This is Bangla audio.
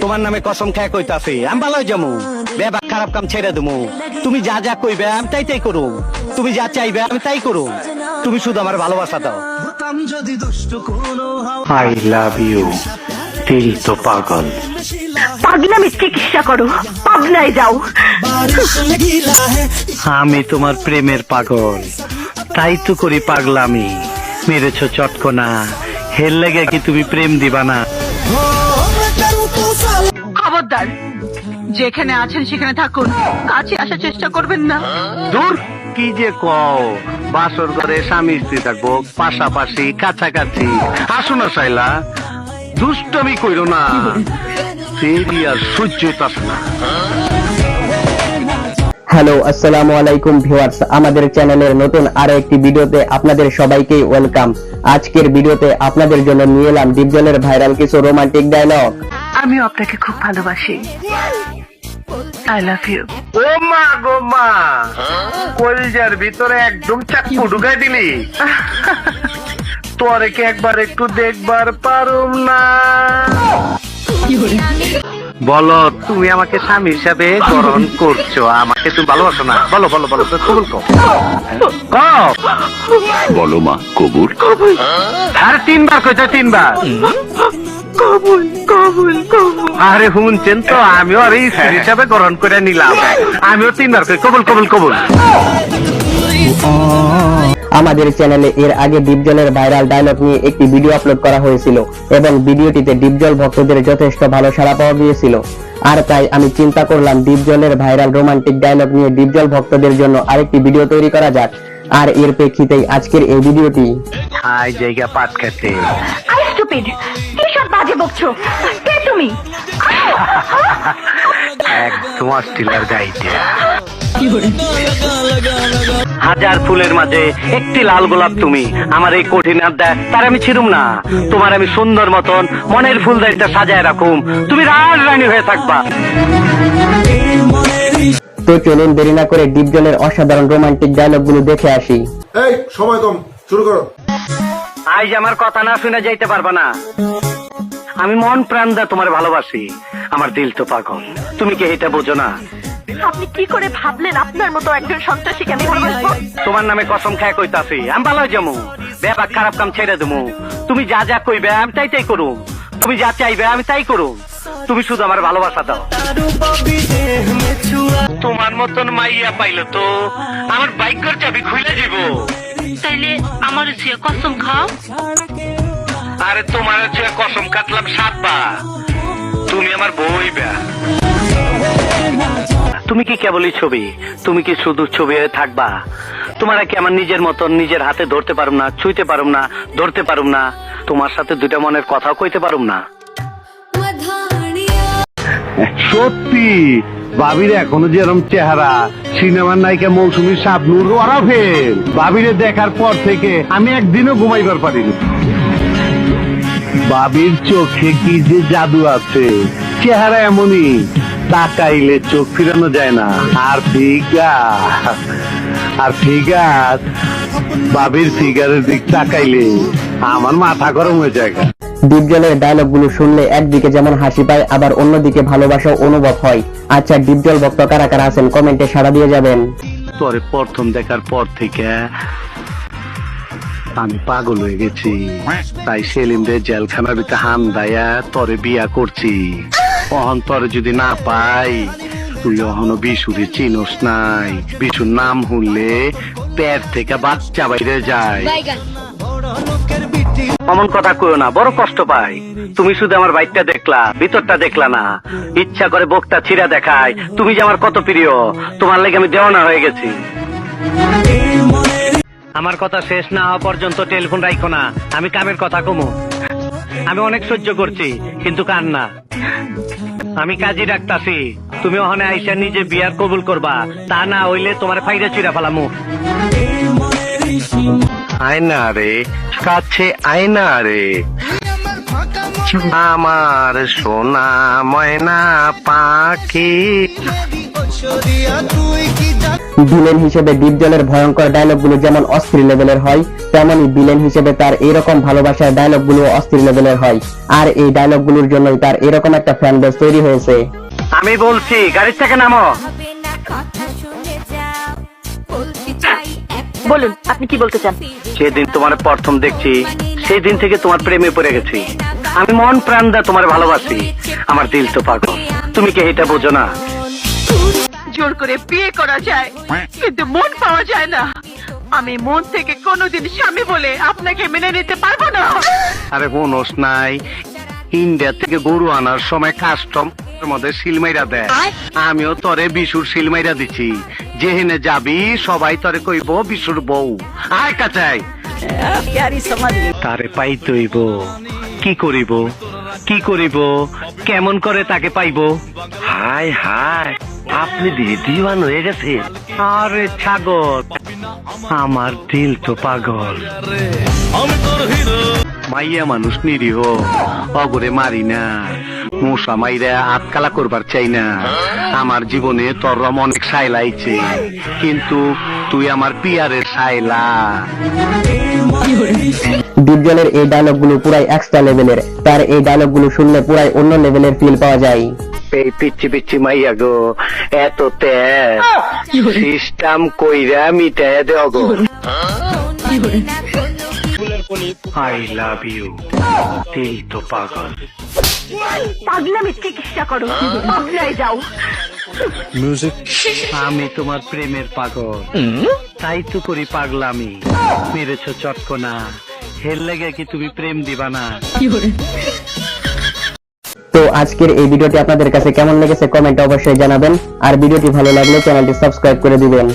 তোমার নামে কসম খায় কইতাছি আমি ভালো যাব। বেবা খারাপ কাম ছেড়ে দেবো। তুমি যা যা কইবে আমি তাই তাই করো। তুমি যা চাইবে আমি তাই করো। তুমি শুধু আমার ভালোবাসা দাও। আই লাভ ইউ দিল তো পাগল। পাগলামি চিকিৎসা করো পাবনায় যাও। আমি তোমার প্রেমের পাগল। তাই তো করি পাগলামি। মেরেছ চটকনা। হের লেগে কি তুমি প্রেম দিবা না? খবরদার যেখানে আছেন সেখানে থাকুন। কাছে আসার চেষ্টা করবেন না। দূর। কি যে কও? বাসর ঘরে স্বামী স্ত্রী থাকব পাশাপাশি কাছাকাছি। আসো না সাইলা দুষ্টমি কইরো না। ফেরি সহ্য না। হ্যালো আসসালামু আলাইকুম ভিউয়ার্স। আমাদের চ্যানেলের নতুন আরও একটি ভিডিওতে আপনাদের সবাইকে ওয়েলকাম। আজকের ভিডিওতে আপনাদের জন্য নিয়ে এলাম ডিপজলের ভাইরাল কিছু রোমান্টিক ডায়লগ। আমিও আপনাকে খুব ভালোবাসি। আই লাভ ইউ ও মা গো মা। কলজার ভিতরে একদম চাকু ঢুকাই দিলি। তোরে কি একবার একটু দেখবার পারুম না। বলো তুমি আমাকে স্বামী হিসাবে গ্রহণ করছ আমাকে তুমি ভালোবাসো না। বলো বলো বলো তো কবুল বলো মা কবুল আর তিনবার কইছো তিনবার। কবুল কবুল কবুল। আরে শুনছেন তো আমিও আর স্ত্রী হিসাবে গ্রহণ করে নিলাম। আমিও তিনবার কই কবুল কবুল কবুল। আমাদের চ্যানেলে এর আগে ডিপজলের ভাইরাল ডায়লগ নিয়ে একটি ভিডিও আপলোড করা হয়েছিল এবং ভিডিওটিতে ডিপজল ভক্তদের যথেষ্ট ভালো সাড়া পাওয়া গিয়েছিল। আর তাই আমি চিন্তা করলাম ডিপজলের ভাইরাল রোমান্টিক ডায়লগ নিয়ে ডিপজল ভক্তদের জন্য আরেকটি ভিডিও তৈরি করা যাক। আর এর প্রেক্ষিতেই আজকের এই ভিডিওটি আই জায়গা পাট খেতে। আই স্টুপিড বাজে বকছো। কে তুমি? একদম অস্ট্রেলিয়ার গাইতে হাজার ফুলের মাঝে একটি লাল গোলাপ তুমি। আমার এই কঠিন আড্ডায় তার আমি ছিড়ুম না। তোমার আমি সুন্দর মতন মনের সাজায় রাখুম। তুমি রাজ রানী হয়ে থাকবা। তো চলুন দেরি না করে ডিপজলের অসাধারণ রোমান্টিক ডায়লগগুলো দেখে আসি। এই সময় কম। শুরু করো। আজ আমার কথা না শুনে যাইতে পারবা না। আমি মন প্রাণ দা তোমার ভালোবাসি। আমার দিল তো পাগল। তুমি কি এটা বোঝো না? আপনি কি করে ভাবলেন আপনার মতো একজন সন্ত্রাসীকে আমি ভালোবাসবো? তোমার নামে কসম খায় কইতাছি আমি ভালো যাব ব্যাপার খারাপ কাম ছেড়ে দেবো তুমি যা যা কইবে আমি তাই তাই করুম। তুমি যা চাইবে আমি তাই করুম। তুমি শুধু আমার ভালোবাসা দাও। তোমার মতন মাইয়া পাইলো তো আমার বাইকের চাবি খুলে দিব তাইলে আমার কসম খাও। আরে তোমার হচ্ছে কসম কাটলাম সাতবার তুমি আমার বই ব্যা তুমি কি কেবলই ছবি? তুমি কি শুধু ছবি হয়ে থাকবা? তোমার কি আমার নিজের মতন নিজের হাতে ধরতে পারুম না, ছুঁইতে পারুম না, ধরতে পারুম না? তোমার সাথে দুটা মনের কথাও কইতে পারুম না। সত্যি, বাবির এখনও যেরকম চেহারা, সিনেমার নায়িকা মৌসুমী শাবনুর ওরা ফেল বাবিরে দেখার পর থেকে আমি একদিনও ঘুমাইবার পারিনি। বাবির চোখে কি যে জাদু আছে? চেহারা এমনই তাকাইলে চোখ ফিরানো যায় না। আর ফিগার আর ফিগার বাবির ফিগারের দিক তাকাইলে আমার মাথা গরম হয়ে যায়। ডিপজলের ডায়লগগুলো শুনলে একদিকে যেমন হাসি পায় আবার অন্যদিকে ভালোবাসা অনুভব হয়। আচ্ছা ডিপজল ভক্ত কারা কারা আছেন? কমেন্টে সাড়া দিয়ে যাবেন। পরে প্রথম দেখার পর থেকে আমি পাগল হয়ে গেছি। তাই সেলিমদের রে জেলখানার ভিতরে হান দায়া তরে বিয়া করছি। অহন তরে যদি না পাই তুই অহনো বিশুরে চিনোস নাই। বিশুর নাম শুনলে পেট থেকে বাচ্চা বাইরে যায়। অমন কথা কইও না বড় কষ্ট পাই। তুমি শুধু আমার বাইকটা দেখলা ভিতরটা দেখলা না। ইচ্ছা করে বকটা ছিঁড়া দেখায়। তুমি যে আমার কত প্রিয় তোমার লেগে আমি দেওয়ানা হয়ে গেছি। আমার কথা শেষ না হওয়া পর্যন্ত টেলিফোন রাখো না। আমি কামের কথা কমু। আমি অনেক সহ্য করছি, কিন্তু কান না আমি কাজী ডাকতাছি। তুমি ওখানে আইসা নিজে বিয়ার কবুল করবা। তা না হইলে তোমার ফাইদা চিরা ফেলামু। আয়না রে কাছে আয়না রে আমার সোনা ময়না পাখি। ভিলেন হিসেবে ডিপজলের ভয়ঙ্কর ডায়লগগুলো যেমন অস্থির লেভেলের হয় তেমনই ভিলেন হিসেবে তার এরকম ভালোবাসার ডায়লগগুলো অস্থির লেভেলের হয়। আর এই ডায়লগগুলোর জন্যই তার এরকম একটা ফ্যান বেস তৈরি হয়েছে। আমি বলছি গাড়ির থেকে নামো। বলুন আপনি কি বলতে চান? সেদিন তোমার প্রথম দেখছি সেই দিন থেকে তোমার প্রেমে পড়ে গেছি। আমি মন প্রাণ দা তোমার ভালোবাসি। আমার দিল তো পাগল। তুমি কি এটা বোঝো না? জোর করে বিয়ে করা যায় কিন্তু মন পাওয়া যায় না। আমি মন থেকে কোনোদিন স্বামী বলে আপনাকে মেনে নিতে পারব না। আরে বোনস নাই। ইন্ডিয়া থেকে গরু আনার সময় কাস্টম মধ্যে সিলমাইরা দেয় আমিও তরে বিশুর সিলমাইরা দিছি। যেহেনে যাবি সবাই তরে কইব বিশুর বউ। আয় কাচাই তারে পাইতইব কি করিব? কি করিব? কেমন করে তাকে পাইব? হায় হায় আপনি দিদিওয়ান হয়ে গেছে। আরে ছাগল আমার দিল তো পাগল। মাইয়া মানুষ নিরীহ অগরে মারি না। মশা মাইরা আতকালা করবার চাই না। আমার জীবনে তোর রম অনেক সাইলাইছে কিন্তু তুই আমার পিয়ারের সাইলা ডিপজলের এই ডায়লগগুলো পুরাই এক্সট্রা লেভেলের তার এই ডায়লগগুলো শুনলে পুরাই অন্য লেভেলের ফিল পাওয়া যায়। এই পিচ্ছি পিচ্ছি মাইয়া গো এত তেজ। সিস্টেম কইরা মিটায় দেও গো। I love you. দিল তো পাগল। পাগলামি চিকিৎসা করো। পাগলাই যাও। আমি তোমার প্রেমের পাগল। তাই তো করি পাগলামি। মেরেছ চটকনা। হের লেগে কি তুমি প্রেম দিবা না? তো আজকের এই ভিডিওটি আপনাদের কাছে কেমন লেগেছে কমেন্টে অবশ্যই জানাবেন। আর ভিডিওটি ভালো লাগলে চ্যানেলটি সাবস্ক্রাইব করে দিবেন।